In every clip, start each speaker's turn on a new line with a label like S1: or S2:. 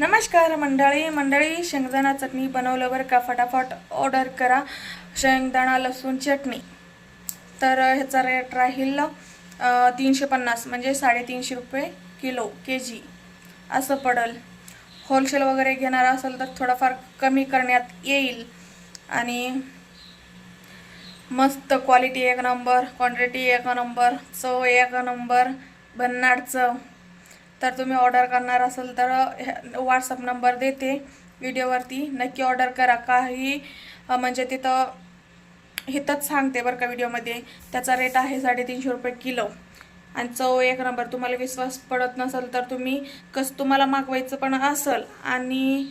S1: नमस्कार मंडळी मंडळी शेंगदाणा चटणी बनवलं बरं का? फटाफट ऑर्डर करा. शेंगदाणा लसूण चटणी. तर ह्याचा रेट राहील तीनशे पन्नास म्हणजे साडेतीनशे रुपये किलो के जी असं पडल. होलसेल वगैरे घेणार असेल तर थोडाफार कमी करण्यात येईल. आणि मस्त क्वालिटी एक नंबर क्वांटिटी एक नंबर चव एक नंबर भन्नाट चव तर तुम्ही ऑर्डर करणार असेल तर व्हॉट्सअप नंबर देते व्हिडिओवरती नक्की ऑर्डर करा. काही म्हणजे तिथं हिथंच सांगते बरं का व्हिडिओमध्ये त्याचा रेट आहे साडेतीनशे रुपये किलो. आणि चव एक नंबर तुम्हाला विश्वास पडत नसेल तर तुम्ही कसं तुम्हाला मागवायचं पण असेल आणि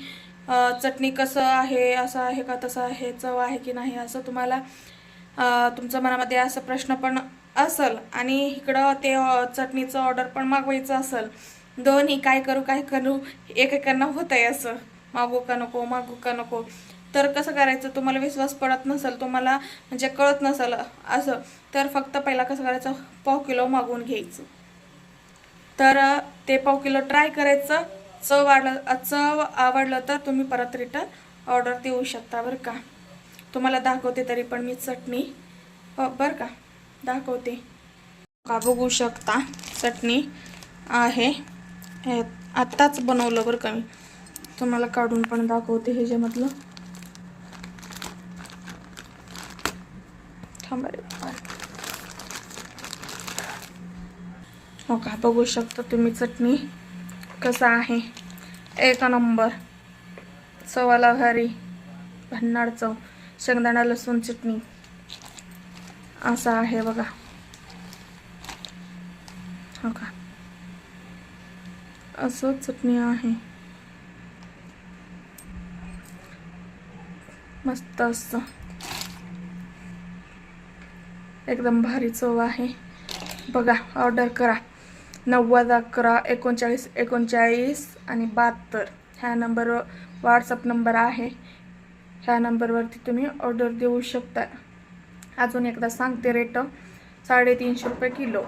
S1: चटणी कसं आहे असं आहे का तसं आहे चव आहे की नाही असं तुम्हाला तुमचं तुमच्या मनामध्ये असं प्रश्न पण असेल. आणि इकडं ते चटणीचं ऑर्डर पण मागवायचं असेल. दोन्ही काय करू काय करू एकेकांना होत आहे असं. मागू का नको मागू का नको. तर कसं करायचं? तुम्हाला विश्वास पडत नसेल तुम्हाला म्हणजे कळत नसेल असं. तर फक्त पहिला कसं करायचं? पाव किलो मागवून घ्यायचं. तर ते पाव किलो ट्राय करायचं. चव वाढलं चव आवडलं तर तुम्ही परत रिटर्न ऑर्डर देऊ शकता बरं का? तुम्हाला दाखवते तरी पण मी चटणी. हो, बरं का? दाखवते. का बघू शकता? चटणी आहे. हे आत्ताच बनवलं बरं का मी. तुम्हाला काढून पण दाखवते ह्याच्यामधलं. जे म्हटलं हो का बघू शकता तुम्ही चटणी कसं आहे. एक नंबर. चवाला भारी भन्नाड चव शेंगदाणा लसूण चटणी. असं आहे बघा. हो का. असं चटणी आहे. मस्त असं. एकदम भारी चव आहे. बघा ऑर्डर करा. नव्वद अकरा एकोणचाळीस एकोणचाळीस आणि बहात्तर. ह्या नंबरवर व्हॉट्सअप नंबर आहे. ह्या नंबरवरती तुम्ही ऑर्डर देऊ शकता. अजून एकदा सांगते रेट साडेतीनशे रुपये किलो.